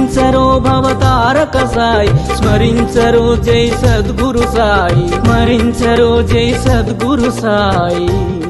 సృశించరో భవతారక సాయి. స్మరించరో జై సద్గురు సాయి. స్మరించరో జై సద్గురు సాయి.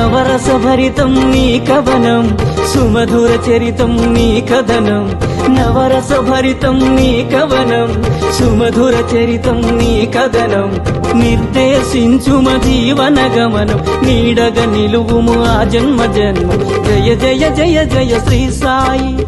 నవరస భరితం నీ కవనం సుమధుర చరితం నీ కథనం. నవరస భరితం నీ కవనం సుమధుర చరితం నీ కథనం. నిర్దేశించుమ జీవన గమనం నీడగ నిలువుము ఆ జన్మ జన్మ. జయ జయ జయ జయ శ్రీ సాయి.